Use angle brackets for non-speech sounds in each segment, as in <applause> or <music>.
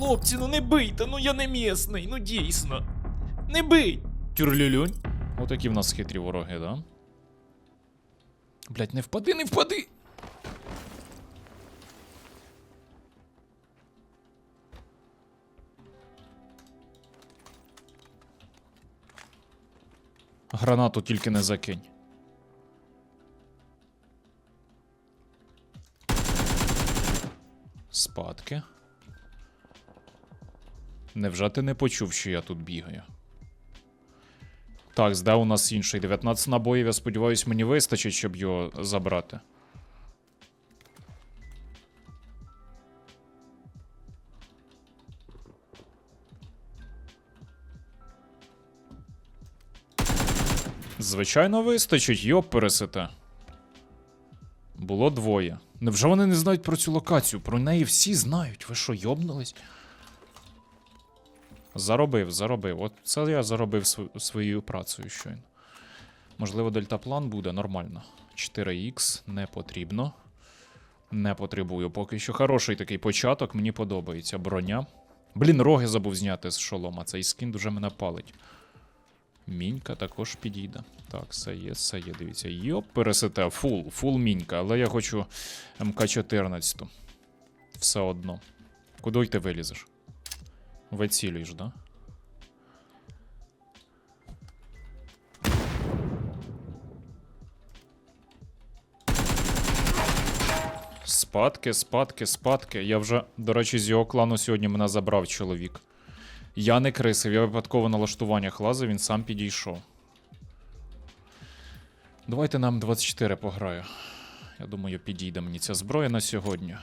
хлопці, ну не бийте, ну я не місний, ну дійсно. Не бий! Тюрлюлюнь. Отакі в нас хитрі вороги, да? Блять, не впади, не впади! Гранату тільки не закинь. Спадки. Невже ти не почув, що я тут бігаю? Так, де у нас інший? 19 набоїв, я сподіваюсь, мені вистачить, щоб його забрати. Звичайно, вистачить, йоп пересете. Було двоє. Невже вони не знають про цю локацію? Про неї всі знають. Ви що, йобнулись? Заробив, заробив. От це я заробив св- своєю працею щойно. Можливо, дельтаплан буде нормально. 4х не потрібно. Не потребую. Поки що хороший такий початок, мені подобається. Броня. Блін, роги забув зняти з шолома. Цей скін дуже мене палить. Мінька також підійде. Так, все є, все є. Дивіться. Йоп, пересете. Фул, фул мінька, але я хочу МК-14. Все одно. Куди ти вилізеш? Вицілюєш, да? Спадки, спадки, спадки. Я вже, до речі, з його клану сьогодні мене забрав чоловік. Я не крисив, я випадково на лаштуваннях лазив, він сам підійшов. Давайте нам 24 пограю. Я думаю, підійде мені ця зброя на сьогодні.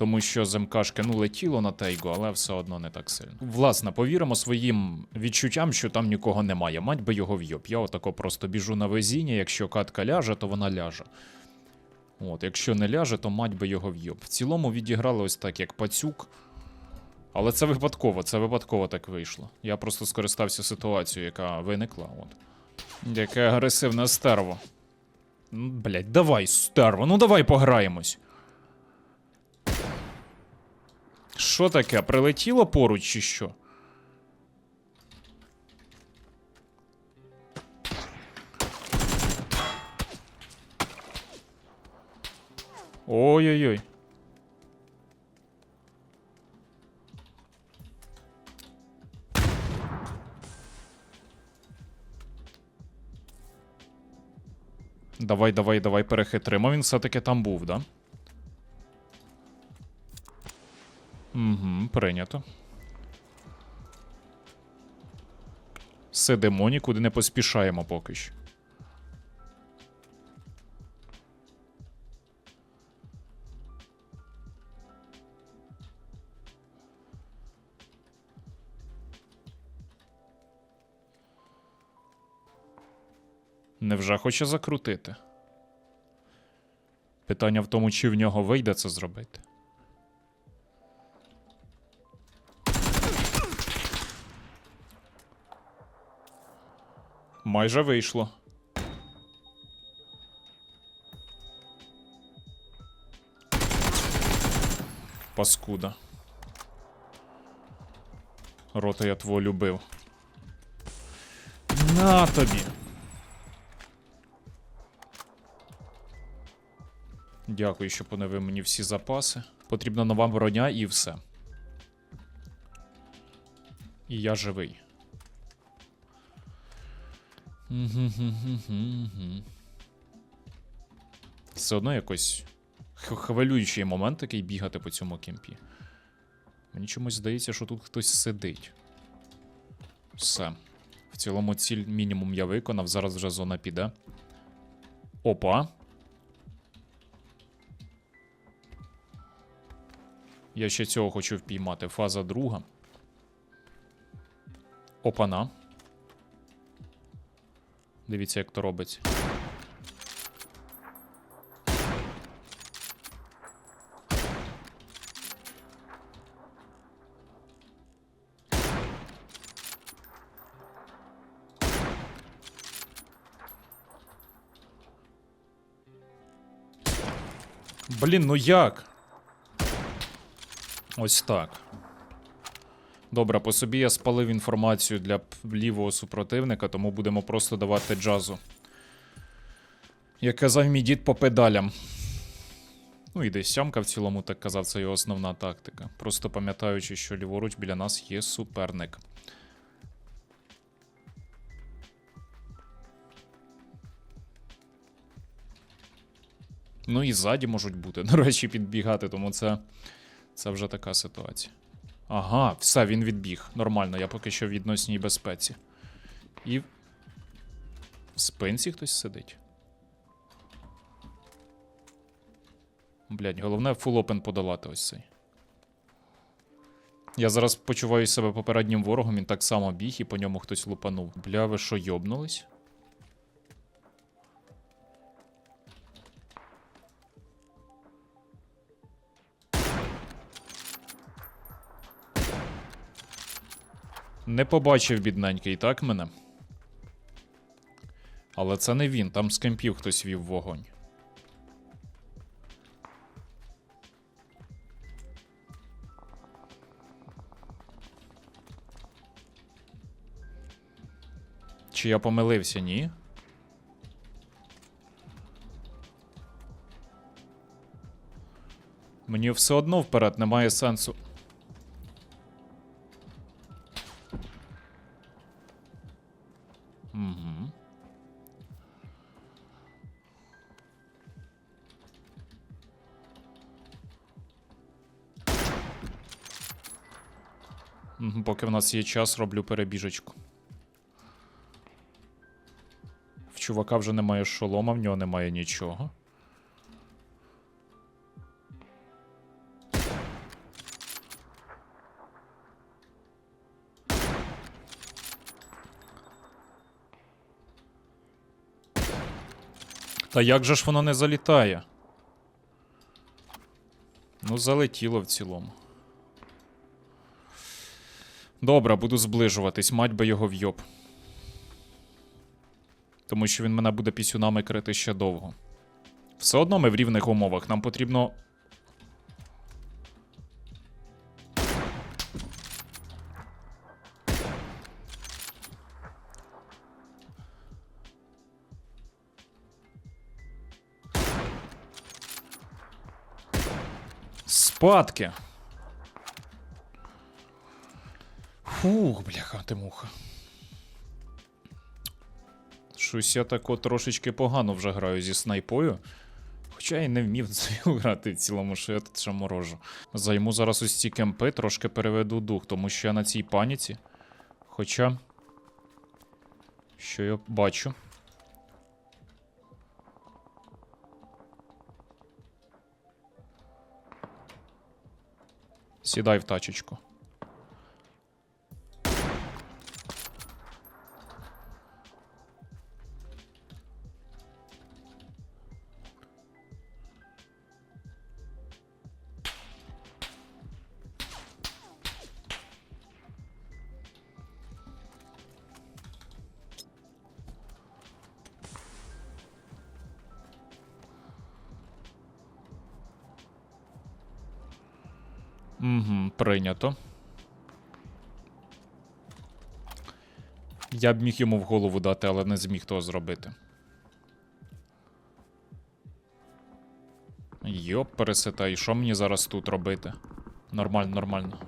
Тому що з МКшки ну летіло на тейгу, але все одно не так сильно. Власне, повіримо своїм відчуттям, що там нікого немає. Мать би його в'єб. Я отако просто біжу на везіння. Якщо катка ляже, то вона ляже. От, якщо не ляже, то мать би його в'єб. В цілому відіграли ось так, як пацюк. Але це випадково, це випадково так вийшло. Я просто скористався ситуацією, яка виникла. От. Яке агресивне стерво. Блять, давай, стерво, ну давай пограємось. Що таке? Прилетіло поруч чи що? Ой-ой-ой. Давай, давай, давай перехитримо. Він все-таки там був, да? Угу, прийнято. Сидимо, нікуди не поспішаємо поки що. Невже хоче закрутити? Питання в тому, чи в нього вийде це зробити. Майже вийшло. Паскуда. Рота я твого любив. На тобі. Дякую, що поновив мені всі запаси. Потрібна нова броня і все. І я живий. Все одно якось хвилюючий момент такий бігати по цьому кемпі. Мені чомусь здається, що тут хтось сидить. Все. В цілому ціль мінімум я виконав, зараз вже зона піде. Опа. Я ще цього хочу впіймати. Фаза друга. Опана. Дивіться, як то робиться. Блін, ну як? Ось так. Добре, по собі я спалив інформацію для лівого супротивника, тому будемо просто давати джазу. Як казав мій дід по педалям. Ну і десь сьомка в цілому так казав, це його основна тактика. Просто пам'ятаючи, що ліворуч біля нас є суперник. Ну і ззаді можуть бути, <laughs> до речі, підбігати, тому це, це вже така ситуація. Ага, все, він відбіг. Нормально, я поки що в відносній безпеці. І. В спинці хтось сидить. Блять, головне фул опен подолати ось цей. Я зараз почуваю себе попереднім ворогом, він так само біг і по ньому хтось лупанув. Бля, ви що, йобнулись? Не побачив бідненький, так мене? Але це не він, там з кемпів хтось вів вогонь. Чи я помилився, ні? Мені все одно вперед немає сенсу. Поки в нас є час, роблю перебіжечку. В чувака вже немає шолома, в нього немає нічого. Та як же ж воно не залітає? Ну, залетіло в цілому. Добре, буду зближуватись, мать би його вйоб. Тому що він мене буде пісюнами крити ще довго. Все одно ми в рівних умовах. Нам потрібно. Спадки. Фух, бляха, ти муха. Щось я тако трошечки погано вже граю зі снайпою. Хоча я й не вмів <laughs> цю грати в цілому, що я тут ще морожу. Займу зараз ось ці кемпи, трошки переведу дух, тому що я на цій паніці. Хоча. Що я бачу? Сідай в тачечку. Угу, прийнято. Я б міг йому в голову дати, але не зміг того зробити. Йоп, пересита, і що мені зараз тут робити? Нормально, нормально.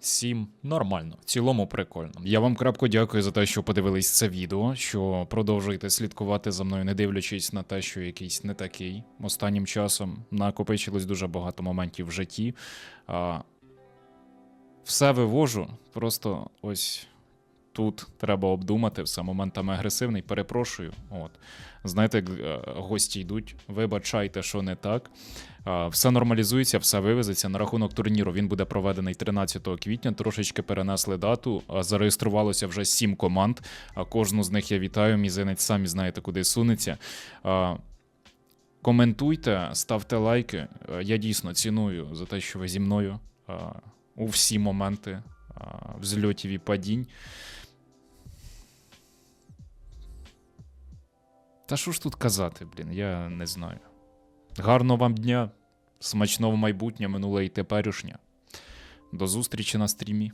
Сім нормально, в цілому прикольно. Я вам крапко дякую за те, що подивились це відео, що продовжуєте слідкувати за мною, не дивлячись на те, що якийсь не такий. Останнім часом накопичилось дуже багато моментів в житті. А, все вивожу, просто ось тут треба обдумати все моментами агресивний. Перепрошую. От. Знаєте, е, гості йдуть, вибачайте, що не так. Все нормалізується, все вивезеться. На рахунок турніру він буде проведений 13 квітня. Трошечки перенесли дату. Зареєструвалося вже сім команд. А кожну з них я вітаю. Мізинець самі знаєте, куди сунеться. Коментуйте, ставте лайки. Е, Я дійсно ціную за те, що ви зі мною у всі моменти взльотів і падінь. Та що ж тут казати, блін, я не знаю. Гарного вам дня, смачного майбутнє, минуле і теперішнє. До зустрічі на стрімі.